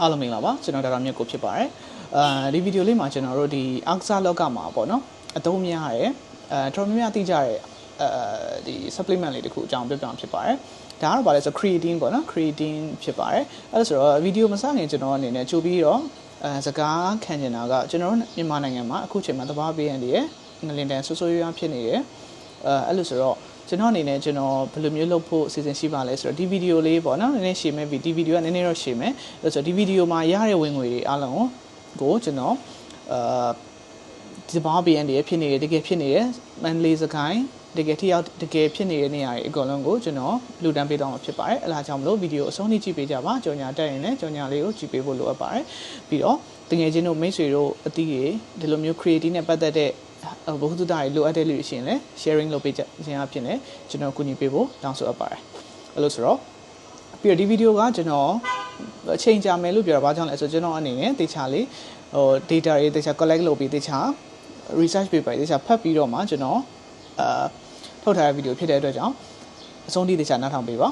အားလုံးမင်္ဂလာပါကျွန်တော်ဒေါက်တာမြတ်ကိုဖြစ်ပါတယ်အာဒီဗီဒီယိုလေးမှာကျွန်တော်တို့ဒီအာကစားလောကမှာပေါ့နော်အသုံးများရတယ်အဲတော်တော်များများသိကြတဲ့အဲဒီ supplement လေးတခုအကြောင်းပြောပြမှာဖြစ်ပါတယ်ဒါကတော့ဗာလဲဆို creatine ပေါ့နော် creatine ဖြစ်ပါတယ်အဲ့ဒါဆိုတော့ဗီဒီယိုမစခင်ကျွန်တော်အနေနဲ့ကြိုပြီးတော့အဲစကားခံကျင်တာကကျွန်တော်တို့မြန်မာနိုင်ငံမှာအခုချိန်မှာတဘာပေးရန်တွေရငလင်တန်ဆွဆွရွားဖြစ်နေတယ်အဲအဲ့လိုဆိုတော့ ကျွန်တော်အနေနဲ့ကျွန်တော်ဘယ်လိုမျိုးလုပ်ဖို့အစီအစဉ်ရှိပါလဲဆိုတော့ဒီဗီဒီယိုလေးပေါ့နော်နည်းနည်းရှည်မဲ့ဒီဗီဒီယိုကနည်းနည်းတော့ရှည်မယ်အဲ့ဆိုဒီဗီဒီယိုမှာရတဲ့ဝင်ငွေတွေအားလုံးကိုကျွန်တော်အာဒီဘာဘီအန်ဒီဖြစ်နေတယ်တကယ်ဖြစ်နေတယ်မန်လေးစကိုင်းတကယ်ထိရောက်တကယ်ဖြစ်နေတဲ့နေရာတွေအကုန်လုံးကိုကျွန်တော်လူတန်းပေးတော့မှာဖြစ်ပါတယ်အဲဒါကြောင့်မလို့ဗီဒီယိုအဆုံးထိကြည့်ပေးကြပါကြော်ညာတက်ရင်လည်းကြော်ညာလေးကိုကြည့်ပေးဖို့လိုအပ်ပါတယ်ပြီးတော့တကယ်ချင်းတို့မိတ်ဆွေတို့အသီးတွေဒီလိုမျိုး creative နဲ့ပတ်သက်တဲ့ ဘ ഹു တုတာတွေလိုအပ်တဲ့လူတွေရှိရင်လည်း sharing လုပ်ပေးခြင်းအဖြစ်နဲ့ကျွန်တော်ကူညီပေးဖို့တောင်းဆိုအပ်ပါတယ်အဲ့လိုဆိုတော့ပြီးတော့ဒီဗီဒီယိုကကျွန်တော်အချိန်ကြာမယ်လို့ပြောတာဘာကြောင့်လဲဆိုတော့ကျွန်တော်အနေနဲ့တေချာလေးဟို data တွေတေချာ collect လုပ်ပြီးတေချာ research paper တေချာဖတ်ပြီးတော့မှကျွန်တော်အာထုတ်ထားတဲ့ဗီဒီယိုဖြစ်တဲ့အတွက်ကြောင့်အဆုံးထိတေချာနားထောင်ပေးပါ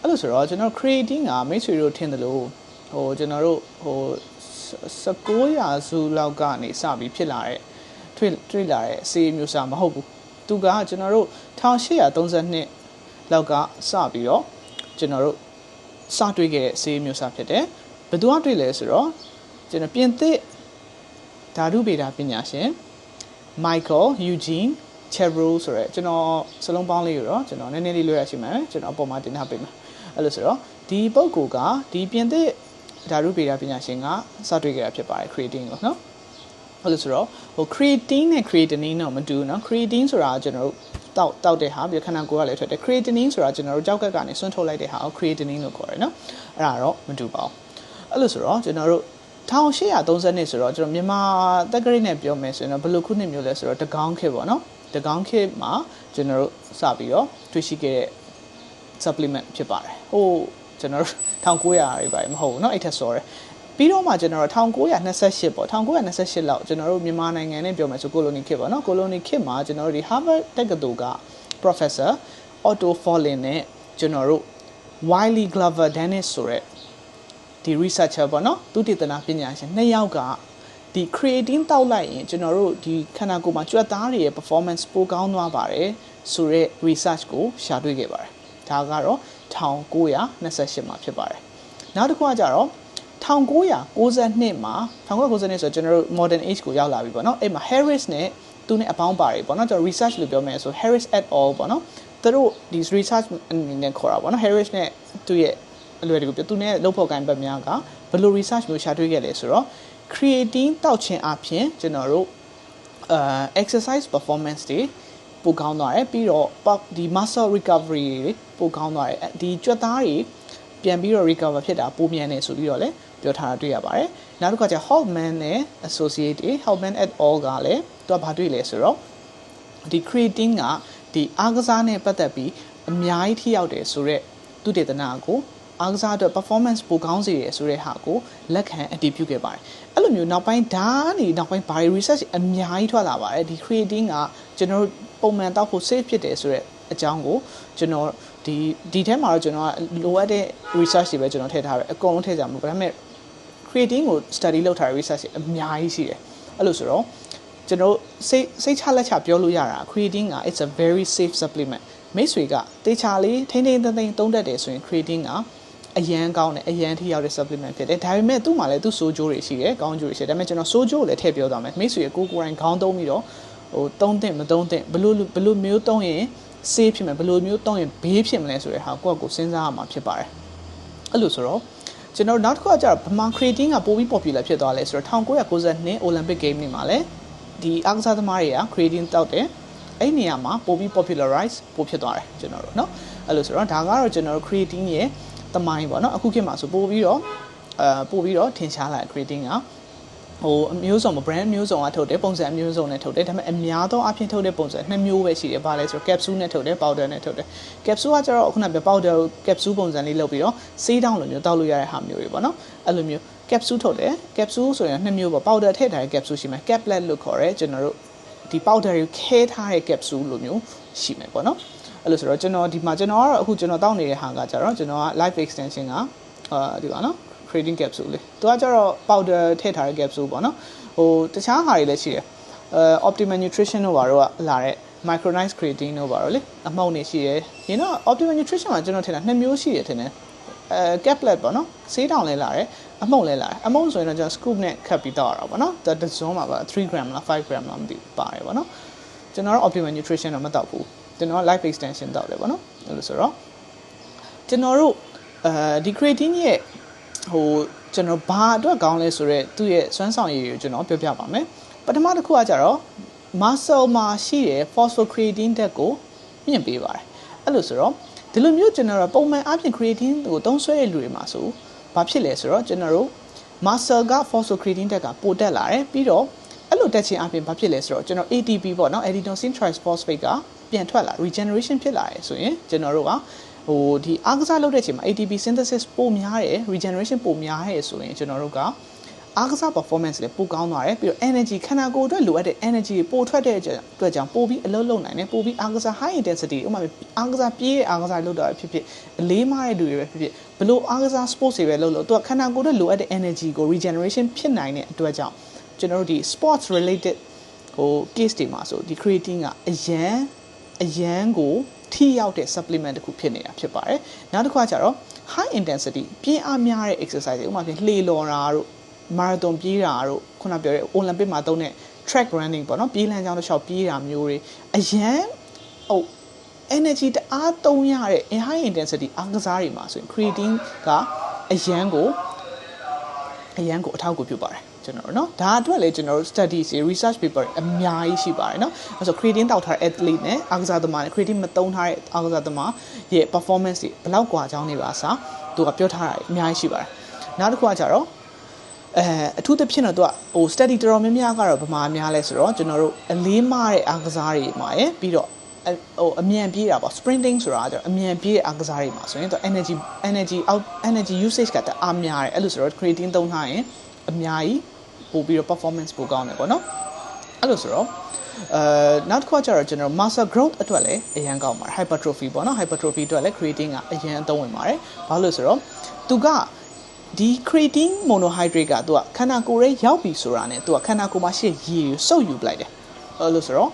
အဲ့လိုဆိုတော့ကျွန်တော် creating ကမိတ်ဆွေတို့ထင်တယ်လို့ဟိုကျွန်တော်တို့ဟို19ရာစုလောက်ကနေစပြီးဖြစ်လာတဲ့ တွေ့တွေ့လာတဲ့ဆေးမျိုးစားမဟုတ်ဘူးသူကကျွန်တော်တို့1832လောက်ကစပြီးတော့ကျွန်တော်တို့စတွေ့ခဲ့တဲ့ဆေးမျိုးစားဖြစ်တယ်ဘယ်သူကတွေ့လဲဆိုတော့ကျွန်တော်ပြင်သစ်ဓာတုဗေဒပညာရှင် Michael Eugene Chevreul ဆိုရဲကျွန်တော်စလုံးပေါင်းလေးကိုတော့ကျွန်တော်နည်းနည်းလေးလွှဲရရှိမယ်ကျွန်တော်အပေါ်မှာတင်ထားပေးမယ်အဲ့လိုဆိုတော့ဒီပုဂ္ဂိုလ်ကဒီပြင်သစ်ဓာတုဗေဒပညာရှင်ကစတွေ့ခဲ့တာဖြစ်ပါတယ် creatine ကိုနော် ဟုတ်လို့ဆိုတော့ဟို creatine နဲ့ creatinine တော့မတူဘူးเนาะ creatine ဆိုတာကျွန်တော်တို့တောက်တောက်တဲ့ဟာပြီးခန္ဓာကိုယ်ကလည်းထွက်တယ် creatinine ဆိုတာကျွန်တော်တို့ကြောက်ကက်ကနေဆွန့်ထုတ်လိုက်တဲ့ဟာကို creatinine လို့ခေါ်တယ်เนาะအဲ့ဒါတော့မတူပါဘူးအဲ့လို့ဆိုတော့ကျွန်တော်တို့1830နှစ်ဆိုတော့ကျွန်တော်မြန်မာတက္ကရာနဲ့ပြောမယ်ဆိုရင်တော့ဘယ်လိုခုနှစ်မျိုးလဲဆိုတော့တကောင်းခေတ်ပေါ့နော်တကောင်းခေတ်မှာကျွန်တော်တို့စပြီးတော့တွေ့ရှိခဲ့တဲ့ supplement ဖြစ်ပါတယ်ဟိုကျွန်တော်တို့1900တွေပါမဟုတ်ဘူးเนาะအဲ့ထက်စောတယ် ပြီးတော့မှကျွန်တော်တို့1928ပေါ့1928လောက်ကျွန်တော်တို့မြန်မာနိုင်ငံနဲ့ပြောမယ်ဆိုကိုလိုနီခေတ်ပေါ့နော်ကိုလိုနီခေတ်မှာကျွန်တော်တို့ဒီ Harvard တက္ကသိုလ်က Professor Otto Follin နဲ့ကျွန်တော်တို့ Wiley Glover Dennis ဆိုတဲ့ဒီ researcher ပေါ့နော်သူတည်တနာပညာရှင်နှစ်ယောက်ကဒီ creatine တောက်လိုက်ရင်ကျွန်တော်တို့ဒီခန္ဓာကိုယ်မှာကြွက်သားတွေရဲ့ performance ပိုကောင်းသွားပါတယ်ဆိုတော့ research ကိုရှာတွေ့ခဲ့ပါတယ်ဒါကတော့1928မှာဖြစ်ပါတယ်နောက်တစ်ခုကကြတော့ 1992မှာ1992ဆိုကျွန်တော်တို့ modern age ကိုရောက်လာပြီပေါ့နော်အဲ့မှာ Harris နဲ့သူနဲ့အပေါင်းပါတယ်ပေါ့နော်ကျွန်တော် research လို့ပြောမယ်ဆို Harris et al ပေါ့နော်သူတို့ဒီ research အနေနဲ့ခေါ်တာပေါ့နော် Harris နဲ့သူရဲ့အလွယ်တကူပြသူနဲ့လုပ်ဖို့ကိုင်းပတ်များကဘယ်လို research မျိုးရှာတွေ့ခဲ့လဲဆိုတော့ creatine တောက်ခြင်းအပြင်ကျွန်တော်တို့အာ exercise performance တွေပိုကောင်းသွားတယ်ပြီးတော့ဒီ muscle recovery တွေပိုကောင်းသွားတယ်ဒီကြွက်သားတွေပြန်ပြီးတော့ recover ဖြစ်တာပိုမြန်နေဆိုပြီးတော့လည်း ပြောထားတာတွေ့ရပါတယ်နောက်တစ်ခါကျ Hoffman နဲ့ associate Hoffman et al ကလည်းသူကဘာတွေ့လဲဆိုတော့ဒီ creatine ကဒီအားကစားနဲ့ပတ်သက်ပြီးအများကြီးထိရောက်တယ်ဆိုတော့သူတေသနာကိုအားကစားအတွက် performance ပိုကောင်းစေရဆိုတဲ့ဟာကိုလက်ခံအတည်ပြုခဲ့ပါတယ်အဲ့လိုမျိုးနောက်ပိုင်းဓာတ်နေနောက်ပိုင်း body research အများကြီးထွက်လာပါတယ်ဒီ creatine ကကျွန်တော်တို့ပုံမှန်တောက်ဖို့ safe ဖြစ်တယ်ဆိုတော့အကြောင်းကိုကျွန်တော် ဒီဒီထဲမှာတော့ကျွန်တော်ကလိုအပ်တဲ့ research တွေပဲကျွန်တော်ထည့်ထားတယ်အကုန်လုံးထည့်ကြမှာဒါပေမဲ့ creatine ကို study လုပ်ထားတဲ့ research တွေအများကြီးရှိတယ်အဲ့လိုဆိုတော့ကျွန်တော်စိတ်စိတ်ချလက်ချပြောလို့ရတာ creatine က it's a very safe supplement မိတ်ဆွေကတေချာလေးထိန်းထိန်းသိမ်းသိမ်းသုံးတတ်တယ်ဆိုရင် creatine ကအရန်ကောင်းတယ်အရန်ထိရောက်တဲ့ supplement ဖြစ်တယ်ဒါပေမဲ့သူ့မှာလည်းသူ့ဆိုးကျိုးတွေရှိတယ်ကောင်းကျိုးတွေရှိတယ်ဒါပေမဲ့ကျွန်တော်ဆိုးကျိုးကိုလည်းထည့်ပြောသွားမယ်မိတ်ဆွေကိုကိုယ်ကိုယ်တိုင်ခေါင်းသုံးပြီးတော့ဟိုသုံးသင့်မသုံးသင့်ဘလို့ဘလို့မျိုးသုံးရင် safe ဖြစ်မယ်ဘလို့မျိုးသုံးရင်ဘေးဖြစ်မလဲဆိုတဲ့ဟာကိုယ့်ကိုစဉ်းစားရမှာဖြစ်ပါတယ်အဲ့လိုဆိုတော့ကျွန်တော်နောက်တစ်ခုကကျတော့ဗမာ creatine ကပိုပြီး popular ဖြစ်သွားလဲဆိုတော့1992 Olympic Game တွေမှာလည်းဒီအားကစားသမားတွေက creatine တောက်တယ်အဲ့နေရာမှာပိုပြီး popularize ပိုဖြစ်သွားတယ်ကျွန်တော်တို့เนาะအဲ့လိုဆိုတော့ဒါကတော့ကျွန်တော်တို့ creatine ရဲ့တမိုင်းပေါ့နော်အခုခေတ်မှာဆိုပို့ပြီးတော့အဲပို့ပြီးတော့ထင်ရှားလာ creating က ဟိုအမျိုးစုံ brand မျိုးစုံကထုတ်တယ်ပုံစံအမျိုးစုံနဲ့ထုတ်တယ်ဒါပေမဲ့အများသောအားဖြင့်ထုတ်တဲ့ပုံစံနှစ်မျိုးပဲရှိတယ်ဘာလဲဆိုတော့ capsule နဲ့ထုတ်တယ် powder နဲ့ထုတ်တယ် capsule ကကျတော့ခုနက powder capsule ပုံစံလေးလုပ်ပြီးတော့ဆေးတောင်းလိုမျိုးတောက်လို့ရတဲ့ဟာမျိုးတွေပေါ့နော်အဲ့လိုမျိုး capsule ထုတ်တယ် capsule ဆိုရင်နှစ်မျိုးပေါ့ powder ထည့်ထားတဲ့ capsule ရှိမယ် caplet လို့ခေါ်ရဲကျွန်တော်တို့ဒီ powder ကိုခဲထားတဲ့ capsule လိုမျိုးရှိမယ်ပေါ့နော်အဲ့လိုဆိုတော့ကျွန်တော်ဒီမှာကျွန်တော်ကတော့အခုကျွန်တော်တောက်နေတဲ့ဟာကကြတော့ကျွန်တော်က life extension ကအာဒီပါနော် creatine capsule လေသူကကျတော့ powder ထည့်ထားတဲ့ capsule ပေါ့နော်ဟိုတခြားဟာတွေလည်းရှိတယ်အဲ optimal nutrition တို့ဘာတို့ကလာတဲ့ micronized creatine တို့ဘာတို့လေအမှုန့်နေရှိတယ်။ရင်တော့ optimal nutrition မှာကျွန်တော်ထင်တာနှစ်မျိုးရှိတယ်ထင်တယ်။အဲ caplet ပေါ့နော်။ဆေးတောင်လဲလာတယ်။အမှုန့်လဲလာတယ်။အမှုန့်ဆိုရင်တော့ကျွန်တော် scoop နဲ့ခတ်ပြီးတောက်ရတာပေါ့နော်။တစ်စုံမှာပါ3 gram လား5 gram လားမသိဘူးပါတယ်ပေါ့နော်။ကျွန်တော်တော့ optimal nutrition တော့မတောက်ဘူး။ကျွန်တော် life extension တောက်တယ်ပေါ့နော်။အဲ့လိုဆိုတော့ကျွန်တော်တို့အဲဒီ creatine ရဲ့ ဟိုကျွန်တော်ဘာအတွက်ကောင်းလဲဆိုတော့သူ့ရဲ့စွမ်းဆောင်ရည်ကိုကျွန်တော်ပြောပြပါမယ်။ပထမတစ်ခုကကြတော့ muscle မှာရှိတဲ့ phosphocreatine ဓာတ်ကိုမြင့်ပေးပါတယ်အဲ့လိုဆိုတော့ဒီလိုမျိုးကျွန်တော်တို့ပုံမှန်အပြင် creatine ကိုသုံးစွဲတဲ့လူတွေမှာဆိုဘာဖြစ်လဲဆိုတော့ကျွန်တော်တို့ muscle က phosphocreatine ဓာတ်ကပိုတက်လာတယ်ပြီးတော့အဲ့လိုတက်ခြင်းအပြင်ဘာဖြစ်လဲဆိုတော့ကျွန်တော် ATP ပေါ့နော် adenosine triphosphate ကပြန်ထွက်လာ regeneration ဖြစ်လာတယ်ဆိုရင်ကျွန်တော်တို့က ဟိုဒီအားကစားလုပ်တဲ့အချိန်မှာ ATP synthesis ပိုများတယ် regeneration ပိုများတယ်ဆိုရင်ကျွန်တော်တို့ကအားကစား performance လည်းပိုကောင်းသွားတယ်ပြီးတော့ energy ခန္ဓာကိုယ်အတွက်လိုအပ်တဲ့ energy ပိုထွက်တဲ့အတွက်ကြောင့်ပိုပြီးအလုပ်လုပ်နိုင်တယ်ပိုပြီးအားကစား high intensity ဥပမာအားကစားပြေးတဲ့အားကစားလုပ်တာဖြစ်ဖြစ်အလေးမားတဲ့လူတွေပဲဖြစ်ဖြစ်ဘလို့အားကစား sports တွေပဲလုပ်လို့သူကခန္ဓာကိုယ်အတွက်လိုအပ်တဲ့ energy ကို regeneration ဖြစ်နိုင်တဲ့အတွက်ကြောင့်ကျွန်တော်တို့ဒီ sports related ဟို case တွေမှာဆိုဒီ creatine ကအရန်အရန်ကို ထိရောက်တဲ့ supplement တစ်ခုဖြစ်နေတာဖြစ်ပါတယ်နောက်တစ်ခါကျတော့ high intensity ပြင်းအားများတဲ့ exercise တွေဥပမာဖြင့်လှေလော်တာတို့မာရသွန်ပြေးတာတို့ခုနပြောတဲ့ Olympic မှာသုံးတဲ့ track running ပေါ့နော်ပြေးလမ်းကြောင်းတစ်လျှောက်ပြေးတာမျိုးတွေအရန်ဟို energy တအားသုံးရတဲ့ high intensity အားကစားတွေမှာဆိုရင် creatine ကအရန်ကို အရန်ကိုအထောက်အကူပြုပါတယ်ကျွန်တော်တို့နော်ဒါအတွက်လည်းကျွန်တော်တို့ study တွေ research paper အများကြီးရှိပါတယ်နော်အဲဆို creatine တောက်ထားတဲ့ athlete နဲ့အာကစားသမားနဲ့ creatine မသုံးထားတဲ့အာကစားသမားရဲ့ performance တွေဘလောက်ကွာကြောင်းနေပါစားသူကပြောထားတာအများကြီးရှိပါတယ်နောက်တစ်ခုကကြတော့အဲအထူးသဖြင့်တော့သူကဟို study တော်တော်များများကတော့ဗမာများလဲဆိုတော့ကျွန်တော်တို့အလေးမတဲ့အာကစားတွေမှာရယ်ပြီးတော့ ဟိုအမြန်ပြေးတာပေါ့ sprinting ဆိုတာကျတော့အမြန်ပြေးတဲ့အားကစားတွေမှာဆိုရင်တော့ energy energy out energy usage ကတအားများတယ်အဲ့လိုဆိုတော့ creatine သုံးထားရင်အများကြီးပို့ပြီးတော့ performance ပိုကောင်းတယ်ပေါ့နော်အဲ့လိုဆိုတော့အဲနောက်တစ်ခုကျတော့ကျွန်တော် muscle growth အတွက်လည်းအရန်ကောင်းပါတယ် hypertrophy ပေါ့နော် hypertrophy အတွက်လည်း creatine ကအရန်အသုံးဝင်ပါတယ်ဘာလို့လဲဆိုတော့သူကဒီ creatine monohydrate ကသူကခန္ဓာကိုယ်ရဲ့ရောက်ပြီဆိုတာနဲ့သူကခန္ဓာကိုယ်မှာရှိရေကိုစုပ်ယူပလိုက်တယ်အဲ့လိုဆိုတော့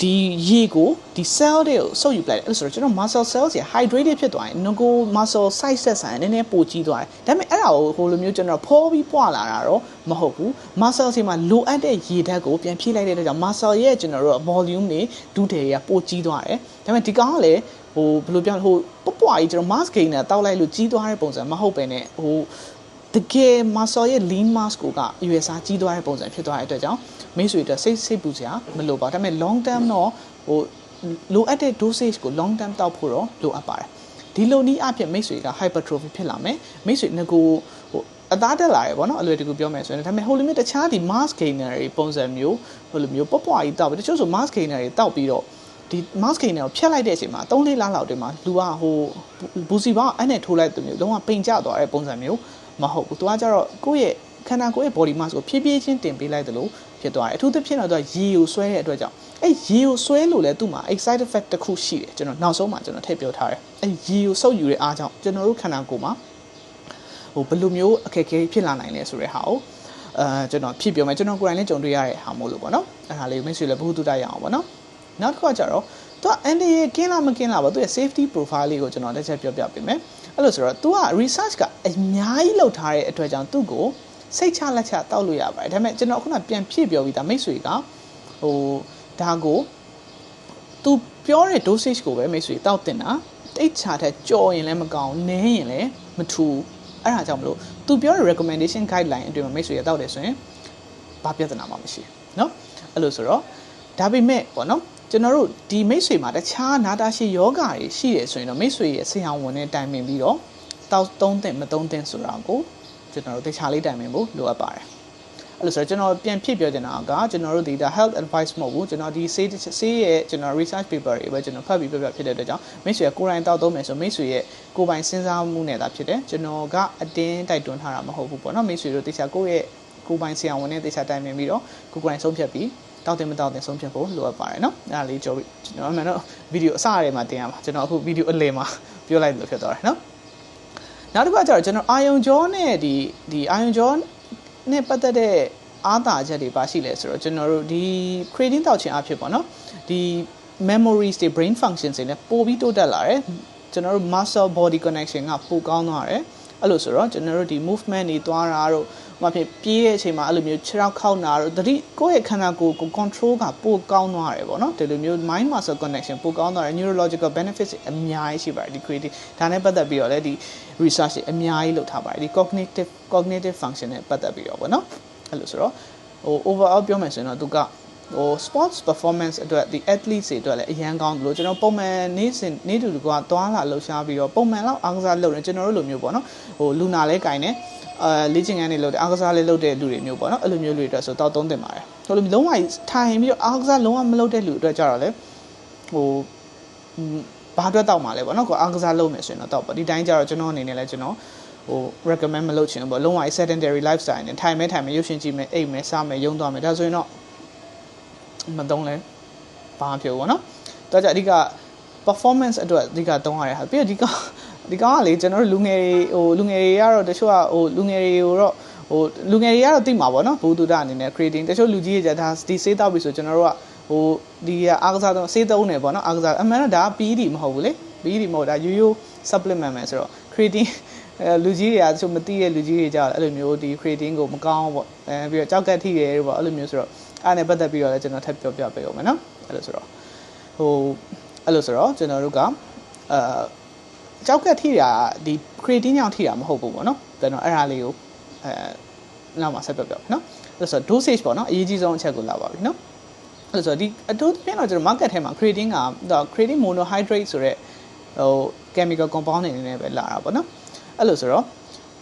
ဒီရေကိုဒီ cell တွေကိုစုပ်ယူပလိုက်တယ်အဲ့လိုဆိုတော့ကျွန်တော် muscle cells တွေ hydrated ဖြစ်သွားရင်ငကို muscle size ဆက်ဆိုင်နည်းနည်းပိုကြီးသွားတယ်ဒါပေမဲ့အဲ့ဒါကိုဟိုလိုမျိုးကျွန်တော်ဖောပြီးပွာလာတာတော့မဟုတ်ဘူး muscle တွေမှာလိုအပ်တဲ့ရေဓာတ်ကိုပြန်ဖြည့်လိုက်တဲ့အတွက်ကြောင့် muscle ရဲ့ကျွန်တော်တို့ volume တွေဒုတယ်တွေကပိုကြီးသွားတယ်ဒါပေမဲ့ဒီကောင်ကလည်းဟိုဘယ်လိုပြောဟိုပွပွားကြီးကျွန်တော် mass gain နဲ့တောက်လိုက်လို့ကြီးသွားတဲ့ပုံစံမဟုတ်ပဲねဟို တကယ် muscle ရဲ့ lean mass ကိုက USA ကြီးသွားတဲ့ပုံစံဖြစ်သွားတဲ့အတွက်ကြောင့်မိတ်ဆွေတို့စိတ်စိတ်ပူစရာမလိုပါဒါပေမဲ့ long term တော့ဟိုလိုအပ်တဲ့ dosage ကို long term တောက်ဖို့တော့လိုအပ်ပါတယ်ဒီလိုနည်းအဖြစ်မိတ်ဆွေက hypertrophy ဖြစ်လာမယ်မိတ်ဆွေငကိုဟိုအသားတက်လာရပေါ့နော်အလွယ်တကူပြောမယ်ဆိုရင်ဒါပေမဲ့ဟိုလိုမျိုးတခြားဒီ mass gainer တွေပုံစံမျိုးဟိုလိုမျိုးပွပွားကြီးတောက်ပြီးတချို့ဆို mass gainer တွေတောက်ပြီးတော့ဒီ mask ကိန်းတွေကိုဖြတ်လိုက်တဲ့အချိန်မှာ3လေးလားလောက်တည်းမှာလူကဟိုဘူစီပေါင်းအဲ့နဲ့ထိုးလိုက်တဲ့မျိုးလုံးဝပိန်ကျသွားတဲ့ပုံစံမျိုး မဟုတ်ဘူးသူကကြတော့ကိုယ့်ရဲ့ခန္ဓာကိုယ်ရဲ့ body mass ကိုဖြည်းဖြည်းချင်းတင်ပေးလိုက်တယ်လို့ဖြစ်သွားတယ်အထူးသဖြင့်တော့သူကရေကိုဆွဲတဲ့အတွက်ကြောင့်အဲ့ရေကိုဆွဲလို့လဲသူ့မှာ excited effect တစ်ခုရှိတယ်ကျွန်တော်နောက်ဆုံးမှာကျွန်တော်ထည့်ပြောထားတယ်အဲ့ရေကိုစုပ်ယူတဲ့အားကြောင့်ကျွန်တော်တို့ခန္ဓာကိုယ်မှာဟိုဘယ်လိုမျိုးအခက်အခဲဖြစ်လာနိုင်လဲဆိုတဲ့ဟာကိုအဲကျွန်တော်ဖြစ်ပြောမယ်ကျွန်တော်ကိုယ်တိုင်လည်းကြုံတွေ့ရတဲ့ဟာမို့လို့ပေါ့နော်အဲ့ဒါလေးမိတ်ဆွေလည်းဘုသူတရအောင်ပေါ့နော်နောက်တစ်ခုကကြတော့သူကအန်ဒီရဲ့ကင်းလားမကင်းလားပေါ့သူရဲ့ safety profile လေးကိုကျွန်တော်တစ်ချက်ပြောပြပေးမယ် အဲ့လိုဆိုတော့ तू က research ကအများကြီးလုပ်ထားတဲ့အတွက်ကြောင့်သူ့ကိုစိတ်ချလက်ချတောက်လို့ရပါတယ်ဒါပေမဲ့ကျွန်တော်ခုနပြန်ဖြည့်ပြောပြီးသားမိတ်ဆွေကဟိုဒါကို तू ပြောတဲ့ dosage ကိုပဲမိတ်ဆွေတောက်တင်တာတိတ်ချတဲ့ကြော်ရင်လည်းမကောင်းနည်းရင်လည်းမထူအဲ့ဒါကြောင့်မလို့ तू ပြောတဲ့ recommendation guideline အတွင်းမှာမိတ်ဆွေရတောက်တယ်ဆိုရင်ဘာပြဿနာမှမရှိဘူးเนาะအဲ့လိုဆိုတော့ဒါပေမဲ့ပေါ့နော် ကျွန်တော်တို့ဒီမိတ်ဆွေမှာတခြားနာတာရှိယောဂါတွေရှိတယ်ဆိုရင်တော့မိတ်ဆွေရဲ့ဆရာဝန်နဲ့တိုင်ပင်ပြီးတော့တောက်သုံးသင့်မသုံးသင့်ဆိုတာကိုကျွန်တော်တို့တခြားလေးတိုင်ပင်ဖို့လိုအပ်ပါတယ်အဲ့လိုဆိုတော့ကျွန်တော်ပြန်ဖြစ်ပြောချင်တာကကျွန်တော်တို့ဒီဒါ health advice မဟုတ်ဘူးကျွန်တော်ဒီဆေးဆေးရဲ့ကျွန်တော် research paper တွေပဲကျွန်တော်ဖတ်ပြီးပြပြဖြစ်တဲ့အတွက်ကြောင့်မိတ်ဆွေကကိုယ်တိုင်တောက်သုံးမယ်ဆိုမိတ်ဆွေရဲ့ကိုယ်ပိုင်စဉ်းစားမှုနဲ့သာဖြစ်တယ်ကျွန်တော်ကအတင်းတိုက်တွန်းထားတာမဟုတ်ဘူးပေါ့နော်မိတ်ဆွေတို့တခြားကိုယ့်ရဲ့ကိုယ်ပိုင်ဆရာဝန်နဲ့တခြားတိုင်ပင်ပြီးတော့ကိုယ်ကိုယ်တိုင်ဆုံးဖြတ်ပြီး တောက်တင်မတောက်တင်ဆုံးဖြတ်ဖို့လိုအပ်ပါတယ်နော်အဲ့ဒါလေးကြောပြီးကျွန်တော်အမှန်တော့ဗီဒီယိုအစရဲမှာတင်ရမှာကျွန်တော်အခုဗီဒီယိုအလယ်မှာပြောလိုက်လို့ဖြစ်သွားတယ်နော်နောက်တစ်ခုကကျတော့ကျွန်တော်အာယုံကြောနဲ့ဒီဒီအာယုံကြောနဲ့ပတ်သက်တဲ့အားသာချက်တွေပါရှိလဲဆိုတော့ကျွန်တော်တို့ဒီ creating တောက်ခြင်းအဖြစ်ပေါ့နော်ဒီ memories တွေ brain functions တွေလည်းပိုပြီးတိုးတက်လာတယ်ကျွန်တော်တို့ muscle body connection ကပိုကောင်းသွားတယ် အဲ့လိုဆိုတော့ကျွန်တော်တို့ဒီ movement တွေသွားတာတို့ဟိုဖြစ်ပြေးတဲ့အချိန်မှာအဲ့လိုမျိုးခြေထောက်ခောက်တာတို့တတိကိုယ့်ရဲ့ခန္ဓာကိုယ်ကို control ကပိုကောင်းသွားတယ်ပေါ့နော်ဒီလိုမျိုး mind muscle connection ပိုကောင်းသွားတယ် neurological benefits အများကြီးရှိပါတယ်ဒီ creative ဒါနဲ့ပတ်သက်ပြီးတော့လည်းဒီ research တွေအများကြီးလုပ်ထားပါတယ်ဒီ cognitive cognitive function နဲ့ပတ်သက်ပြီးတော့ပေါ့နော်အဲ့လိုဆိုတော့ဟို overall ပြောမယ်ဆိုရင်တော့သူက ဟို sports performance အတွက်ဒီ athletes တွေအတွက်လည်းအရန်ကောင်းတယ်လို့ကျွန်တော်ပုံမှန်နေ့စဉ်နေ့တူကသွားလာလှုပ်ရှားပြီးတော့ပုံမှန်လောက်အားကစားလုပ်နေကျွန်တော်တို့လိုမျိုးပေါ့နော်ဟိုလူနာလဲကင်နေအာလေ့ကျင့်ခန်းတွေလုပ်တယ်အားကစားလေးလုပ်တဲ့လူတွေမျိုးပေါ့နော်အဲ့လိုမျိုးလူတွေအတွက်ဆိုတော့သုံးတင်ပါတယ်ဟိုလိုလုံးဝထိုင်ပြီးတော့အားကစားလုံးဝမလုပ်တဲ့လူအတွက်ကြတော့လေဟိုဘာအတွက်တောက်မှာလဲပေါ့နော်ကိုအားကစားလုပ်မယ်ဆိုရင်တော့တောက်ပေါ့ဒီတိုင်းကြတော့ကျွန်တော်အနေနဲ့လဲကျွန်တော်ဟို recommend မလုပ်ချင်ဘူးပေါ့လုံးဝ sedentary lifestyle နဲ့ထိုင်မဲထိုင်မဲရုပ်ရှင်ကြည့်မဲအိပ်မဲစားမဲရုံသွားမဲဒါဆိုရင်တော့ မသုံးလဲဘာမှဖြစ်ဘူးပေါ့နော်တော့ကြအဓိက performance အတွက်အဓိကသုံးရတဲ့ဟာပြီးတော့ဒီကဒီကောင်ကလေကျွန်တော်တို့လူငယ်တွေဟိုလူငယ်တွေကတော့တချို့ကဟိုလူငယ်တွေကိုတော့ဟိုလူငယ်တွေကတော့သိမှာပေါ့နော်ဘူတူတာအနေနဲ့ creating တချို့လူကြီးတွေကြဒါဒီစေးတောက်ပြီဆိုကျွန်တော်တို့ကဟိုဒီအားကစားတော့စေးသုံးနေပေါ့နော်အားကစားအမှန်တော့ဒါ PD မဟုတ်ဘူးလေ PD မဟုတ်ဒါရိုးရိုး supplement ပဲဆိုတော့ creating အဲလူကြီးတွေကတချို့မသိတဲ့လူကြီးတွေကြောက်အဲ့လိုမျိုးဒီ creating ကိုမကောင်းပေါ့အဲပြီးတော့ကြောက်ကက်ထိတယ်ပေါ့အဲ့လိုမျိုးဆိုတော့ အဲ့နဲ့ပတ်သက်ပြီးတော့လည်းကျွန်တော်ထပ်ပြောပြပေးအောင်မယ်နော်အဲ့လိုဆိုတော့ဟိုအဲ့လိုဆိုတော့ကျွန်တော်တို့ကအာကြောက်ကက်ထိတာဒီ creatine ကြောင့်ထိတာမဟုတ်ဘူးပေါ့နော်ကျွန်တော်အဲ့ဒါလေးကိုအဲနောက်မှဆက်ပြောပြမယ်နော်အဲ့ဆို dosage ပေါ့နော်အရေးကြီးဆုံးအချက်ကိုလာပါပြီနော်အဲ့ဆိုဒီအတူပြင်တော့ကျွန်တော် market ထဲမှာ creatine က creatine monohydrate ဆိုတဲ့ဟို chemical compound တွေနဲ့ပဲလာတာပေါ့နော်အဲ့လိုဆိုတော့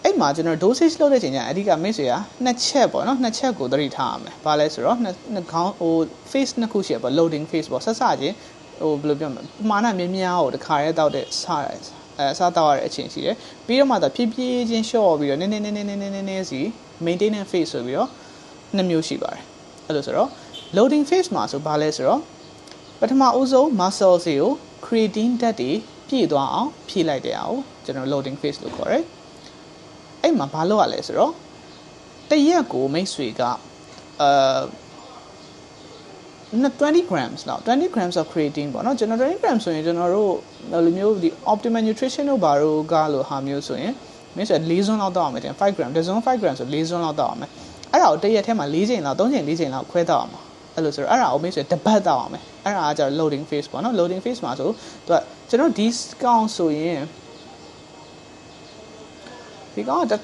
အဲ့မှာကျွန်တော် dosage လုပ်တဲ့ချိန်ကျရင်အဓိကမိတ်ဆွေကနှစ်ချက်ပေါ့နော်နှစ်ချက်ကိုသတိထားရမယ်။ဘာလဲဆိုတော့နှစ်ခေါင်းဟို face နှစ်ခုရှိရပေါ့ loading face ပေါ့ဆက်စချင်းဟိုဘယ်လိုပြောမလဲပမာဏများများကိုတစ်ခါရဲတောက်တဲ့စားရအဲစားတောက်ရတဲ့အချိန်ရှိတယ်။ပြီးတော့မှသာဖြည်းဖြည်းချင်းလျှော့ပြီးတော့နည်းနည်းနည်းနည်းနည်းနည်းနည်းစီ maintenance phase ဆိုပြီးတော့နှစ်မျိုးရှိပါတယ်။အဲ့လိုဆိုတော့ loading phase မှာဆိုဘာလဲဆိုတော့ပထမအဦးဆုံး muscle တွေကို creatine ဓာတ်တွေပြည့်သွားအောင်ဖြည့်လိုက်တဲ့အရာကိုကျွန်တော် loading phase လို့ခေါ်တယ်။ အဲ့မှာဘာလုပ်ရလဲဆိုတော့တရက်ကိုမိတ်ဆွေကအာ20 grams လောက်20 grams of creatine ပေါ့နော်ကျွန်တော်20 grams ဆိုရင်ကျွန်တော်တို့လိုမျိုးဒီ optimal nutrition တို့ဘာလို့ကလို့ဟာမျိုးဆိုရင်မင်းဆို၄ဇွန်းလောက်တောက်အောင်မယ်တင်5 gram တစ်ဇွန်း5 gram ဆို၄ဇွန်းလောက်တောက်အောင်မယ်အဲ့ဒါကိုတစ်ရက်ထဲမှာ၄ချိန်လောက်၃ချိန်၄ချိန်လောက်ခွဲတောက်အောင်အဲ့လိုဆိုတော့အဲ့ဒါကိုမင်းဆိုတပတ်တောက်အောင်မယ်အဲ့ဒါကကျတော့ loading phase ပေါ့နော် loading phase မှာဆိုသူကကျွန်တော်ဒီ count ဆိုရင် ဒီကောင်က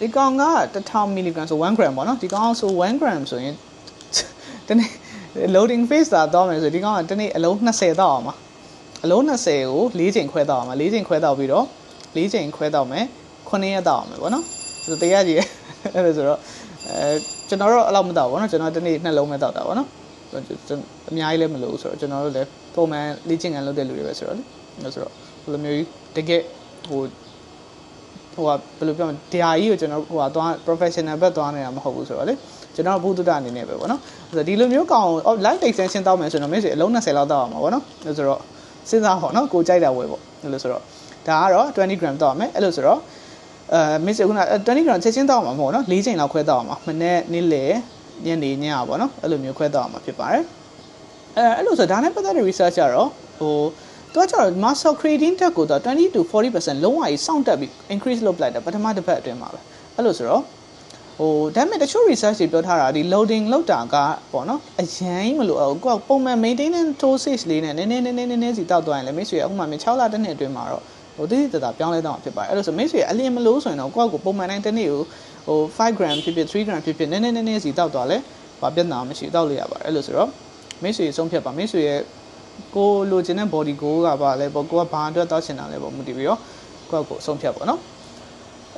ဒီကောင်က1000 mg ဆို1 gram ပေါ့နော်ဒီကောင်ဆို1 gram ဆိုရင်တနေ့ loading phase သာတော့မယ်ဆိုဒီကောင်ကတနေ့အလုံး20တော့အောင်ပါအလုံး20ကို၄ချိန်ခွဲတော့အောင်ပါ၄ချိန်ခွဲတော့ပြီးတော့၄ချိန်ခွဲတော့မယ်9ရက်တော့အောင်မယ်ပေါ့နော်ဆိုတော့တရားကြီးအဲ့ဒါဆိုတော့အဲကျွန်တော်တို့အဲ့လောက်မတော့ဘောနော်ကျွန်တော်တနေ့နှလုံးပဲတောက်တာဘောနော်အများကြီးလည်းမလို့ဆိုတော့ကျွန်တော်တို့လည်းပုံမှန်လေ့ကျင့်ခန်းလုပ်တဲ့လူတွေပဲဆိုတော့လေအဲ့ဆိုတော့ဘယ်လိုမျိုးတကယ်ဟို ဟိုကဘယ်လိုပြောမလဲတရားကြီးကိုကျွန်တော်ဟိုကသွား professional ဘက်သွားနေတာမဟုတ်ဘူးဆိုတော့လေကျွန်တော်ဘုဒ္ဓအနေနဲ့ပဲပေါ့နော်ဆိုတော့ဒီလိုမျိုးကောင် live extension တောက်မယ်ဆိုတော့မင်းစီအလုံး20လောက်တောက်အောင်ပါပေါ့နော်ဆိုတော့စဉ်းစားဟောနော်ကိုကြိုက်တာဝယ်ပေါ့အဲ့လိုဆိုတော့ဒါကတော့20 gram တောက်မယ်အဲ့လိုဆိုတော့အဲမစ်ခုန20 gram ချက်ချင်းတောက်မှာမဟုတ်နော်၄ချိန်လောက်ခွဲတောက်မှာမနေ့နေ့လေညနေညပေါ့နော်အဲ့လိုမျိုးခွဲတောက်မှာဖြစ်ပါတယ်အဲအဲ့လိုဆိုဒါနဲ့ပတ်သက်တဲ့ research ကတော့ဟို သူကကျတော့ muscle creatine တက်ကိုတော့20 to 40%လုံးဝကြီးစောင့်တက်ပြီး increase လုပ်လိုက်တာပထမတစ်ပတ်အတွင်းမှာပဲအဲ့လိုဆိုတော့ဟိုဒါပေမဲ့တချို့ research တွေပြောထားတာဒီ loading လောက်တာကပေါ့နော်အရင်မလို့ကိုကပုံမှန် maintenance dosage လေးနဲ့နည်းနည်းနည်းနည်းနည်းနည်းစီတောက်သွားရင်လည်းမိတ်ဆွေအခုမှ6လတစ်နှစ်အတွင်းမှာတော့ဟိုတိတိတတာပြောင်းလဲတော့ဖြစ်ပါတယ်အဲ့လိုဆိုမိတ်ဆွေအလင်းမလို့ဆိုရင်တော့ကိုကကိုပုံမှန်တိုင်းတစ်နေ့ကိုဟို 5 gram ဖြစ်ဖြစ် 3 gram ဖြစ်ဖြစ်နည်းနည်းနည်းနည်းစီတောက်သွားလဲဘာပြဿနာမရှိတောက်လို့ရပါတယ်အဲ့လိုဆိုတော့မိတ်ဆွေဆုံးဖြတ်ပါမိတ်ဆွေရဲ့ ကိုလိုချင်တဲ့ body goal ကပါလဲပေါ့ကိုကဘာအတွက်တောက်ချင်တာလဲပေါ့မူတည်ပြီးတော့ကိုကကိုဆုံးဖြတ်ပေါ့နော်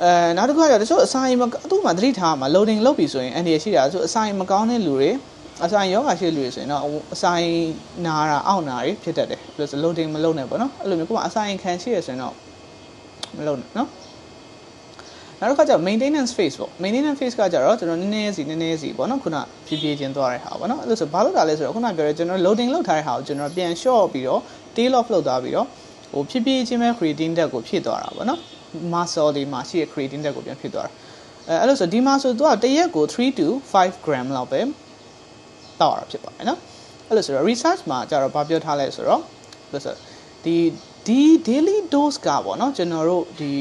အဲနောက်တစ်ခုကတချို့အစာရင်မသူ့မှာသတိထားမှာ loading လုပ်ပြီဆိုရင်အန်ဒီရရှိတာဆိုအစာရင်မကောင်းတဲ့လူတွေအစာရင်ယောဂရှိတဲ့လူတွေဆိုရင်တော့အစာရင်နာတာအောင့်နာတွေဖြစ်တတ်တယ်ပြီးတော့ loading မလုပ်နဲ့ပေါ့နော်အဲ့လိုမျိုးကိုကအစာရင်ခံရှိရဆိုရင်တော့မလုပ်နဲ့နော် နောက်တစ်ခါကျ maintenance phase ပေါ့ maintenance phase ကကြတော့ကျွန်တော်နည်းနည်းစီနည်းနည်းစီပေါ့နော်ခုနဖြည်းဖြည်းချင်းသွားတဲ့ဟာပေါ့နော်အဲ့လိုဆိုဘာလို့တာလဲဆိုတော့ခုနပြောရဲကျွန်တော် loading လုပ်ထားတဲ့ဟာကိုကျွန်တော်ပြန် short ပြီးတော့ tail off လုပ်သွားပြီးတော့ဟိုဖြည်းဖြည်းချင်းပဲ creatine တက်ကိုဖြည့်သွားတာပေါ့နော် muscle တွေမှာရှိတဲ့ creatine တက်ကိုပြန်ဖြစ်သွားတာအဲအဲ့လိုဆိုဒီမှာဆိုသူကတရက်ကို3 to 5 gram လောက်ပဲတောက်ရတာဖြစ်ပါတယ်နော်အဲ့လိုဆိုတော့ research မှာကျတော့ဗာပြောထားလဲဆိုတော့လို့ဆိုဒီဒီ daily dose ကပေါ့နော်ကျွန်တော်တို့ဒီ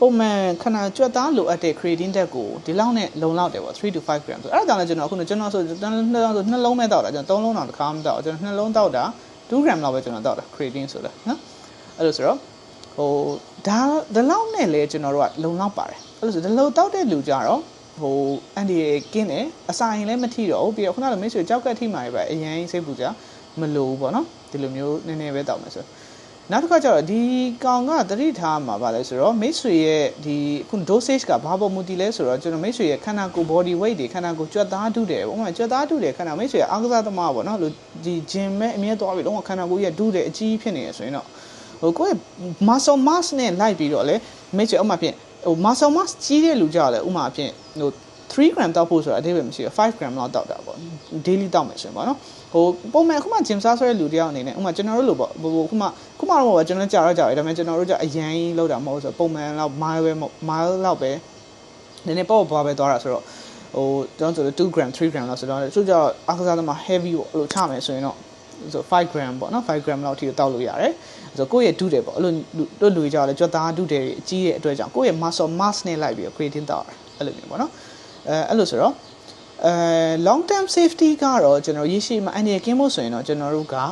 ပုံမှန်ခဏကြွက်သားလိုအပ်တဲ့ creatine တက်ကိုဒီလောက်နဲ့လုံလောက်တယ်ပေါ့3 to 5 gram ဆိုအဲ့ဒါကြောင့်လည်းကျွန်တော်အခုကျွန်တော်ဆိုကျွန်တော်နှစ်လုံးဆိုနှစ်လုံးပဲတောက်တာကျွန်တော်သုံးလုံးတော့တစ်ခါမတောက်ကျွန်တော်နှစ်လုံးတောက်တာ2 gram လောက်ပဲကျွန်တော်တောက်တာ creatine ဆိုလဲနော်အဲ့လိုဆိုတော့ဟိုဒါဒီလောက်နဲ့လဲကျွန်တော်တို့ကလုံလောက်ပါတယ်အဲ့လိုဆိုဒီလောက်တောက်တဲ့လူကြတော့ဟိုအန်ဒီကင်းတယ်အစာရင်လည်းမထိတော့ဘူးပြီးတော့ခုနကမိတ်ဆွေကြောက်ကက်ထိမှာပဲအရင်စိတ်ပူကြမလိုဘူးပေါ့နော်ဒီလိုမျိုးနည်းနည်းပဲတောက်မယ်ဆို နောက်တစ်ခါကျတော့ဒီကောင်ကသတိထားမှာပါလဲဆိုတော့မိတ်ဆွေရဲ့ဒီခု dosage ကဘာပေါ်မူတည်လဲဆိုတော့ကျွန်တော်မိတ်ဆွေရဲ့ခန္ဓာကိုယ် body weight တွေခန္ဓာကိုယ်ကြွက်သားတုတယ်ဥပမာကြွက်သားတုတယ်ခန္ဓာမိတ်ဆွေရဲ့အားကစားသမားပေါ့နော်လို့ဒီ gym မဲ့အမြဲသွားပြီးတော့ခန္ဓာကိုယ်ရဲ့တုတယ်အကြီးဖြစ်နေရဆိုရင်တော့ဟိုကိုယ့်ရဲ့ muscle mass နဲ့လိုက်ပြီးတော့လေမိတ်ဆွေဥမာဖြင့်ဟို muscle mass ကြီးတဲ့လူကြတော့လေဥမာဖြင့်ဟို 3 gram တောက်ဖို့ဆိုတာအသေးပဲမရှိဘူး5 gram လောက်တောက်တာပေါ့ daily တောက်မယ်ဆိုရင်ပေါ့နော်ဟိုပုံမှန်အခုမှ gym စားဆွဲတဲ့လူတယောက်အနေနဲ့ဥမာကျွန်တော်တို့လိုပေါ့ဟိုခုမှခုမှတော့ကျွန်တော်ကြာတော့ကြာတယ်ဒါပေမဲ့ကျွန်တော်တို့ကြာအရန်ကြီးလောက်တာမဟုတ်ဆိုပုံမှန်လောက် mile ပဲ mile လောက်ပဲနည်းနည်းပေါ့ပေါ့ပဲသွားတာဆိုတော့ဟိုကျွန်တော်ဆို2 gram 3 gram လောက်ဆိုတော့သူကြောအားကစားသမား heavy ပေါ့အဲ့လိုချမယ်ဆိုရင်တော့ဆို5 gram ပေါ့နော်5 gram လောက်အထိတောက်လို့ရတယ်ဆိုတော့ကိုယ့်ရဲ့ဒုတယ်ပေါ့အဲ့လိုတို့လူကြောက်လဲကြွသားဒုတယ်အကြီးရဲ့အတွက်ကြောင့်ကိုယ့်ရဲ့ muscle mass နဲ့လိုက်ပြီး creatine တောက်ရတယ်အဲ့လိုမျိုးပေါ့နော် အဲအဲ့လိုဆိုတော့အဲ long term safety ကတော့ကျွန်တော်ရရှိမှအန်ဒီကင်းဖို့ဆိုရင်တော့ကျွန်တော်တို့ကအာ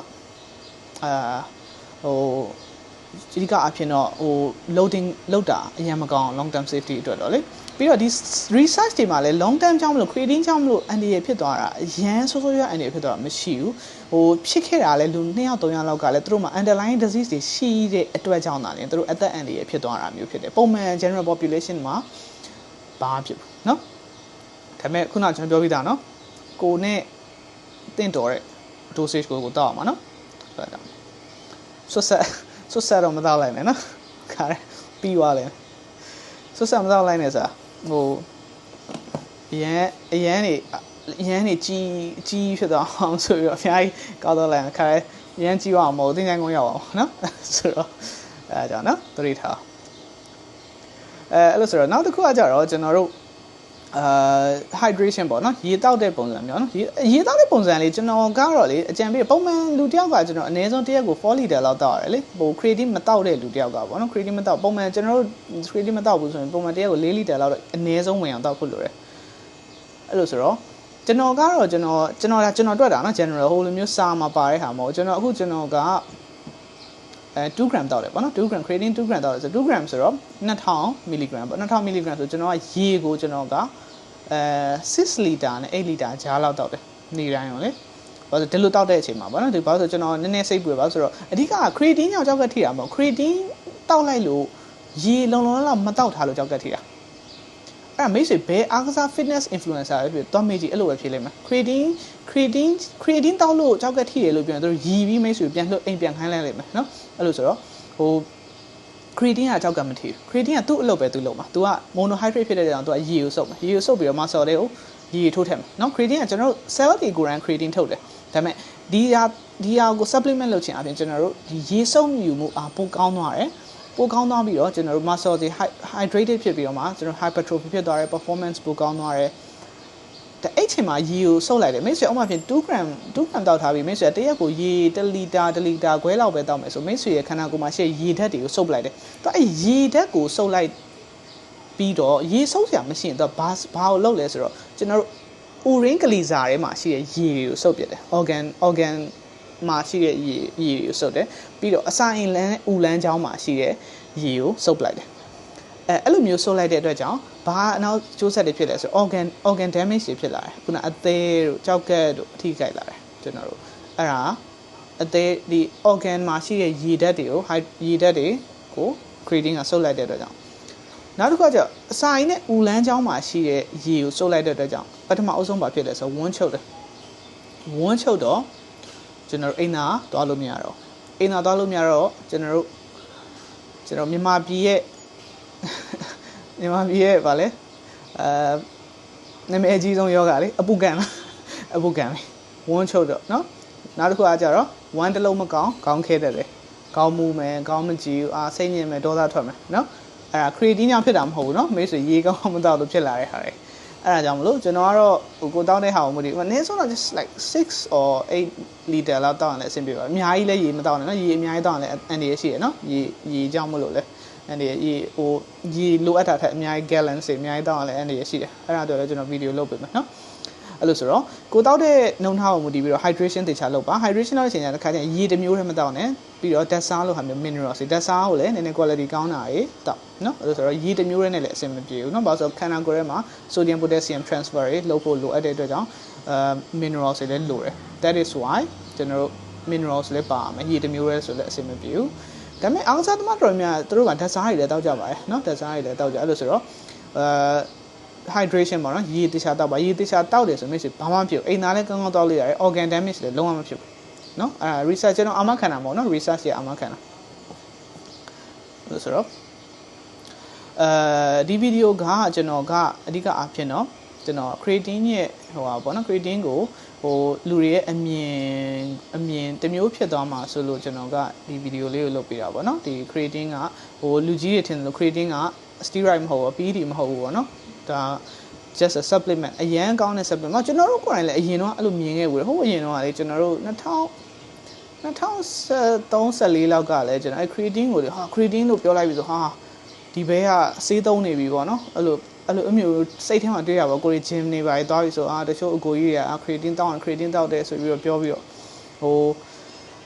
ဟိုဒီကအဖြစ်တော့ဟို loading လောက်တာအရင်မကောင်း long term safety အတွက်တော့လေပြီးတော့ဒီ research တွေမှာလည်း long term ကြောင့်မလို့ creating ကြောင့်မလို့အန်ဒီရဖြစ်သွားတာအရန်ဆိုးဆိုးရွားအန်ဒီရဖြစ်သွားတာမရှိဘူးဟိုဖြစ်ခဲ့တာလည်းလူ2ယောက်3ယောက်လောက်ကလည်းသူတို့မှာ underlying disease တွေရှိတဲ့အတွက်ကြောင့်သာလေသူတို့အသက်အန္တရာယ်ဖြစ်သွားတာမျိုးဖြစ်တယ်ပုံမှန် general population မှာဘာဖြစ်ဘူးเนาะ ဒါပေမဲ့ခုနကျွန်တော်ပြောပြတာနော်ကိုနဲ့တင့်တော်တဲ့ dosage ကိုကိုတောက်အောင်ပါနော်ဆိုတော့ဆွဆက်ဆွဆက်တော့မတောက်လိုက်နဲ့နော်ခါရပြီးသွားလဲဆွဆက်မတောက်လိုက်နဲ့ဆိုတာဟိုအရန်အရန်နေအရန်နေကြီးကြီးဖြစ်သွားအောင်ဆိုပြီးတော့အများကြီးကောက်တော့လိုက်ခါရအရန်ကြီးအောင်မဟုတ်တင်းတိုင်းကုန်းရောက်အောင်နော်ဆိုတော့အဲကြောင့်နော်သတိထားအဲအဲ့လိုဆိုတော့နောက်တစ်ခုကကြတော့ကျွန်တော်တို့ အာ hydration ပေါ့နော်ရေတောက်တဲ့ပုံစံမျိုးနော်ရေရေတောက်တဲ့ပုံစံလေးကျွန်တော်ကတော့လေအကြံပေးပုံမှန်လူတယောက်ကကျွန်တော်အနည်းဆုံးတစ်ရက်ကို4 liter လောက်တောက်ရတယ်လေဟို creatine မတောက်တဲ့လူတယောက်ကပေါ့နော် creatine မတောက်ပုံမှန်ကျွန်တော်တို့ creatine မတောက်ဘူးဆိုရင်ပုံမှန်တစ်ရက်ကို4 liter လောက်တော့အနည်းဆုံးဝင်အောင်တောက်ဖို့လိုတယ်အဲ့လိုဆိုတော့ကျွန်တော်ကတော့ကျွန်တော်ကျွန်တော်ကျွန်တော်တွေ့တာနော် general ဟိုလိုမျိုးစာမှာပါတဲ့ဟာမဟုတ်ကျွန်တော်အခုကျွန်တော်ကအဲ2 gram တောက်တယ်ပေါ့နော်2 gram creatine 2 gram တောက်တယ်ဆို2 gram ဆိုတော့2000 mg ပေါ့2000 mg ဆိုကျွန်တော်ကရေကိုကျွန်တော်က အဲ6လီတာနဲ့8လီတာကြားလောက်တောက်တယ်နေ့တိုင်းရောလေဘာလို့ဒီလိုတောက်တဲ့အချိန်မှာပေါ့နော်ဒီဘာလို့ဆိုကျွန်တော်နည်းနည်းစိတ်ပူပါဆိုတော့အဓိက creatine ကြောင့်ကြောက်ကက်ထိတာမဟုတ် creatine တောက်လိုက်လို့ရေလုံလုံလောက်မတောက်ထားလို့ကြောက်ကက်ထိတာအဲ့မိတ်ဆွေဘယ်အားကစား fitness influencer ပဲဖြစ်သွားမေးကြည့်အဲ့လိုပဲဖြစ်လိမ့်မယ် creatine creatine creatine တောက်လို့ကြောက်ကက်ထိတယ်လို့ပြောရင်သူတို့ရီပြီးမိတ်ဆွေပြန်လှုပ်အိမ်ပြန်ခိုင်းလိုက်လိမ့်မယ်နော်အဲ့လိုဆိုတော့ဟို creatine ကကြောက်ကမထီဘူး creatine ကသူ့အလုပ်ပဲသူ့လုပ်မှာသူက monohydrate ဖြစ်တဲ့ကြောင့်သူကရေကိုစုပ်မှာရေကိုစုပ်ပြီးတော့ muscle တွေကိုရေထိုးထည့်မှာနော် creatine ကကျွန်တော်တို့ cell တွေကိုယ်တိုင် creatine ထုတ်တယ်ဒါပေမဲ့ဒီဟာဒီဟာကို supplement လုပ်ချင်အပြင်ကျွန်တော်တို့ဒီရေစုပ်ယူမှုအားပိုကောင်းသွားတယ်ပိုကောင်းသွားပြီးတော့ကျွန်တော်တို့ muscle တွေ hydrated ဖြစ်ပြီးတော့မှကျွန်တော် hypertrophy ဖြစ်သွားတယ် performance ပိုကောင်းသွားတယ်တဲ့ အဲ့ချိန်မှာရေကိုစုပ်လိုက်တယ်မိတ်ဆွေအမှပြင်2 gram 2 gram တောက်ထားပြီးမိတ်ဆွေတရက်ကိုရေ1လီတာ1လီတာခွဲလောက်ပဲတောက်မယ်ဆိုမိတ်ဆွေရဲ့ခန္ဓာကိုယ်မှာရှိရေဓာတ်တွေကိုစုပ်လိုက်တယ်သူအဲ့ရေဓာတ်ကိုစုပ်လိုက်ပြီးတော့ရေစုပ်စရာမရှိရင်တော့ဘာဘာကိုလုပ်လဲဆိုတော့ကျွန်တော်တို့ urine glycer ထဲမှာရှိတဲ့ရေတွေကိုစုပ်ပြတယ် organ organ မှာရှိတဲ့ရေရေကိုစုပ်တယ်ပြီးတော့အစာအိမ်လန်းဥလန်းချောင်းမှာရှိတဲ့ရေကိုစုပ်ပလိုက်တယ် အဲအဲ့လိုမျိုးဆုပ်လိုက်တဲ့အတွက်ကြောင့်ဘာအနောက်ကျိုးဆက်တွေဖြစ်လဲဆို organ organ damage တွေဖြစ်လာတယ်ခုနအသေးတို့ကြောက်ကက်တို့အထိခိုက်လာတယ်ကျွန်တော်တို့အဲ့ဒါအသေးဒီ organ မှာရှိတဲ့ရေဓာတ်တွေကိုရေဓာတ်တွေကို creatine ကဆုပ်လိုက်တဲ့အတွက်ကြောင့်နောက်တစ်ခါကျအစာရင်းနဲ့ဥလန်းချောင်းမှာရှိတဲ့ရေကိုဆုပ်လိုက်တဲ့အတွက်ကြောင့်ပထမအဆုံးပါဖြစ်လဲဆိုဝန်းချုပ်တယ်ဝန်းချုပ်တော့ကျွန်တော်တို့အိမ်သာသွားလို့မရတော့အိမ်သာသွားလို့မရတော့ကျွန်တော်တို့ကျွန်တော်မြန်မာပြည်ရဲ့ မြန်မာပြည်ရဲ့ဗာလဲအဲနာမည်အကြီးဆုံးယောဂလေအပူကန်လားအပူကန်လေဝန်းချုပ်တော့เนาะနောက်တစ်ခုအားကြတော့ဝမ်းတစ်လုံးမကောင်းခေါင်းခဲတတ်တယ်ခေါင်းမူမယ်ခေါင်းမကြည့်ဘူးအာစိတ်ညစ်မယ်ဒေါသထွက်မယ်เนาะအဲ အဲ့ဒါ creatine ကြောင့်ဖြစ်တာမဟုတ်ဘူးเนาะမိတ်ဆွေရေကောင်းမတော့လို့ဖြစ်လာတဲ့ဟာတွေအဲ့ဒါကြောင့်မလို့ကျွန်တော်ကတော့ဟိုကိုတောင်းတဲ့ဟာကိုမသိဘူးအနည်းဆုံးတော့ just like 6 or 8 liter လောက်တောင်းရင်လည်းအဆင်ပြေပါအများကြီးလည်းရေမတောင်းနဲ့เนาะရေအများကြီးတောင်းရင်လည်းအန်ဒီရရှိရเนาะရေရေကြောင့်မလို့လဲ အဲ့ဒီရေဟိုရေလိုအပ်တာထက်အများကြီး gallon တွေအများကြီးတောင်းရလဲအဲ့ဒီရှိတယ်အဲ့ဒါတော့လည်းကျွန်တော်ဗီဒီယိုလုပ်ပေးမယ်နော်အဲ့လိုဆိုတော့ကိုတောက်တဲ့နှုံထားကိုမူတည်ပြီးတော့ hydration တေချာလုပ်ပါ hydration လောက်တဲ့အချိန်ကျတခါကျရင်ရေတစ်မျိုးတည်းမတောက်နဲ့ပြီးတော့ dessert လို့ဟာမျိုး minerals တွေ dessert ကိုလည်းနည်းနည်း quality ကောင်းတာတွေတောက်နော်အဲ့လိုဆိုတော့ရေတစ်မျိုးတည်းနဲ့လည်းအဆင်မပြေဘူးနော်ဘာလို့ဆိုတော့ခန္ဓာကိုယ်ထဲမှာ sodium potassium transfer တွေလုပ်ဖို့လိုအပ်တဲ့အတွက်ကြောင့်အဲ minerals တွေလည်းလိုတယ် that is why ကျွန်တော်တို့ minerals လည်းပါမယ်ရေတစ်မျိုးတည်းဆိုလည်းအဆင်မပြေဘူး ဒါပေမဲ့အားကစားသမားတော်များသူတို့က dessert တွေလည်းတောက်ကြပါတယ်နော် dessert တွေလည်းတောက်ကြအဲ့လိုဆိုတော့အဲ hydration ပေါ့နော်ရေတခြားတောက်ပါရေတခြားတောက်တယ်ဆိုမိတ်ဆွေဘာမှမဖြစ်ဘူးအိမ်သားလည်းကောင်းကောင်းတောက်လို့ရတယ် organ damage လည်းလုံးဝမဖြစ်ဘူးเนาะအဲ research ကျွန်တော်အာမခံတာပေါ့နော် research ရဲ့အာမခံတာဆိုတော့အဲဒီဗီဒီယိုကကျွန်တော်ကအဓိကအားဖြင့်เนาะကျွန်တော် creatine ရဲ့ဟိုပါပေါ့နော် creatine ကို ဟိုလူတွေရဲ့အမြင်အမြင်တစ်မျိုးဖြစ်သွားမှာဆိုလို့ကျွန်တော်ကဒီဗီဒီယိုလေးကိုလုပ်ပေးတာပေါ့နော်ဒီ creatine ကဟိုလူကြီးတွေထင်တယ်လို့ creatine က steroid မဟုတ်ဘူး PD မဟုတ်ဘူးပေါ့နော်ဒါ just a supplement အရန်ကောင်းတဲ့ supplement ကျွန်တော်တို့ကိုယ်တိုင်လည်းအရင်တော့အဲ့လိုမြင်ခဲ့ဘူးဟိုအရင်တော့လေကျွန်တော်တို့2000 2003-14လောက်ကလည်းကျွန်တော်အဲ့ creatine ကိုလေဟာ creatine လို့ပြောလိုက်ပြီဆိုဟာဒီဘဲကစေးသုံးနေပြီပေါ့နော်အဲ့လို အဲ့လိုအမျိုးစိတ်ထဲမှာတွေ့ရပါကိုရီဂျင်နေပါလေသွားပြီဆိုအာတချို့အကိုကြီးတွေကအာ creatine တောင်းရင် creatine တောက်တယ်ဆိုပြီးတော့ပြောပြီးတော့ဟို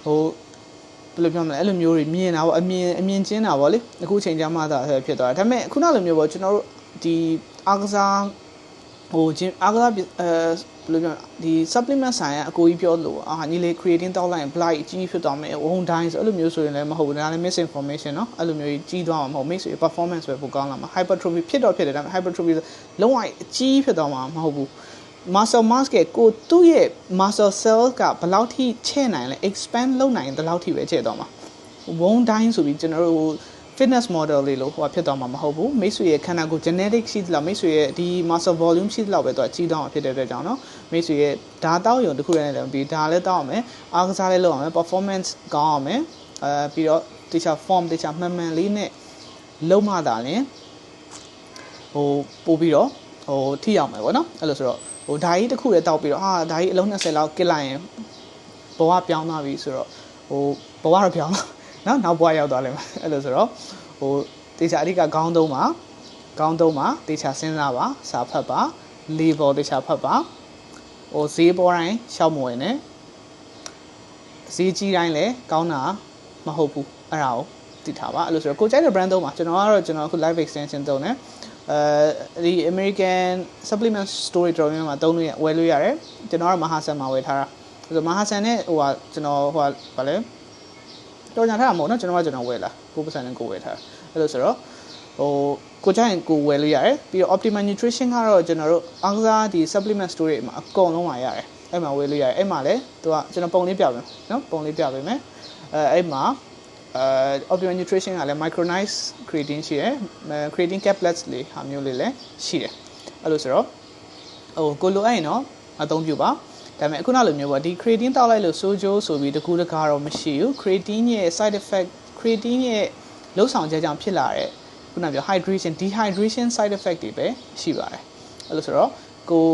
ဟိုဘယ်လိုပြောမလဲအဲ့လိုမျိုးတွေမြင်တာပေါ့အမြင်အမြင်ချင်းတာပေါ့လေအခုချိန်ကြမှာသာဖြစ်သွားတာဒါပေမဲ့ခုနလိုမျိုးပေါ့ကျွန်တော်တို့ဒီအားကစား ဟိုဂျင်အားကစားအဲဘယ်လိုပြောဒီ supplement ဆိုင်ရာအကိုကြီးပြောလို့အာညီလေး creatine တောက်လိုက်ရင် blight အကြီးဖြစ်သွားမယ်ဝုံတိုင်းဆိုအဲ့လိုမျိုးဆိုရင်လည်းမဟုတ်ဘူးဒါလည်း misinformation เนาะအဲ့လိုမျိုးကြီးသွားမှာမဟုတ်မိတ်ဆွေ performance ပဲပိုကောင်းလာမှာ hypertrophy ဖြစ်တော့ဖြစ်တယ်ဒါပေမဲ့ hypertrophy လုံးဝအကြီးဖြစ်သွားမှာမဟုတ်ဘူး muscle mass ကကိုသူ့ရဲ့ muscle cell ကဘယ်လောက်ထိချဲ့နိုင်လဲ expand လုပ်နိုင်တဲ့လောက်ထိပဲချဲ့သွားမှာဝုံတိုင်းဆိုပြီးကျွန်တော်တို့ fitness model လေးလို့ဟိုဖြစ်သွားမှာမဟုတ်ဘူးမိတ်ဆွေရဲ့ခန္ဓာကိုယ် genetic ရှိသလားမိတ်ဆွေရဲ့ဒီ muscle volume ရှိသလားပဲသူကကြီးတောင်းမှာဖြစ်တဲ့အတွက်ကြောင့်เนาะမိတ်ဆွေရဲ့ဓာတ်တောက်ရုံတစ်ခုတည်းနဲ့လည်းပြီးဓာတ်လည်းတောက်အောင်မယ်အားကစားလည်းလုပ်အောင်မယ် performance ကောင်းအောင်မယ်အဲပြီးတော့တခြား form တခြားမှန်မှန်လေးနဲ့လုံးမတာလည်းဟိုပို့ပြီးတော့ဟိုထိအောင်မယ်ဗောနော်အဲ့လိုဆိုတော့ဟိုဓာကြီးတစ်ခုလည်းတောက်ပြီးတော့ဟာဓာကြီးအလုံး20လောက်ကစ်လိုက်ရင်ဘဝပြောင်းသွားပြီဆိုတော့ဟိုဘဝတော့ပြောင်းတော့ နော်နောက်ဘဝရောက်သွားလိမ့်မယ်အဲ့လိုဆိုတော့ဟိုတေချာအဓိကခေါင်းသုံးပါခေါင်းသုံးပါတေချာစဉ်းစားပါစာဖတ်ပါလေးပေါ်တေချာဖတ်ပါဟိုဈေးပေါ်တိုင်းရှောက်မဝင်နဲ့ဈေးကြီးတိုင်းလည်းကောင်းတာမဟုတ်ဘူးအဲ့ဒါကိုသိထားပါအဲ့လိုဆိုတော့ကိုကြိုက်တဲ့ brand သုံးပါကျွန်တော်ကတော့ကျွန်တော်အခု live extension သုံးတယ်အဲဒီ American supplement store တော်များမှာသုံးလို့ရဝယ်လို့ရတယ်ကျွန်တော်ကတော့မဟာဆန်မှာဝယ်ထားတာဆိုတော့မဟာဆန်နဲ့ဟိုကကျွန်တော်ဟိုကဗာလဲ တော်ညာထားတာမဟုတ်နော်ကျွန်တော်ကကျွန်တော်ဝယ်လာကိုပတ်စံနဲ့ကိုဝယ်ထားအဲ့လိုဆိုတော့ဟိုကိုကြိုက်ရင်ကိုဝယ်လို့ရတယ်ပြီးတော့ optimal nutrition ကတော့ကျွန်တော်တို့အားကစားဒီ supplement store တွေမှာအကုန်လုံးမှာရတယ်အဲ့မှာဝယ်လို့ရတယ်အဲ့မှာလည်းသူကကျွန်တော်ပုံလေးပြပေးမယ်နော်ပုံလေးပြပေးမယ်အဲအဲ့မှာအဲ optimal nutrition ကလည်း micronized creatine ရှိတယ် creatine caplets လေးဟာမျိုးလေးလည်းရှိတယ်အဲ့လိုဆိုတော့ဟိုကိုလိုအပ်ရင်တော့အသုံးပြုပါ ဒါပေမဲ့အခုနောက်လိုမျိုးပေါ့ဒီ creatine တောက်လိုက်လို့ sojo ဆိုပြီးတကူတကားတော့မရှိဘူး creatine ရဲ့ side effect creatine ရဲ့လှုပ်ဆောင်ချက်ကြောင့်ဖြစ်လာတဲ့ခုနပြော hydration dehydration side effect တွေပဲရှိပါတယ်အဲ့လိုဆိုတော့ကို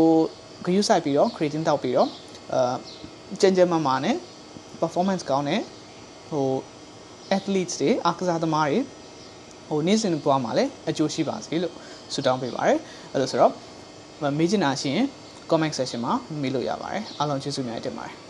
ဂရုစိုက်ပြီးတော့ creatine တောက်ပြီးတော့အာကြင်ကြင်မာမာနဲ့ performance ကောင်းတဲ့ဟို athletes တွေအားကစားသမားတွေဟိုနေ့စဉ်ဘဝမှာလည်းအကျိုးရှိပါစေလို့ဆုတောင်းပေးပါတယ်အဲ့လိုဆိုတော့မေးချင်တာရှိရင် comment section မှာမေးလို့ရပါတယ်အားလုံးကျေးဇူးများတင်ပါတယ်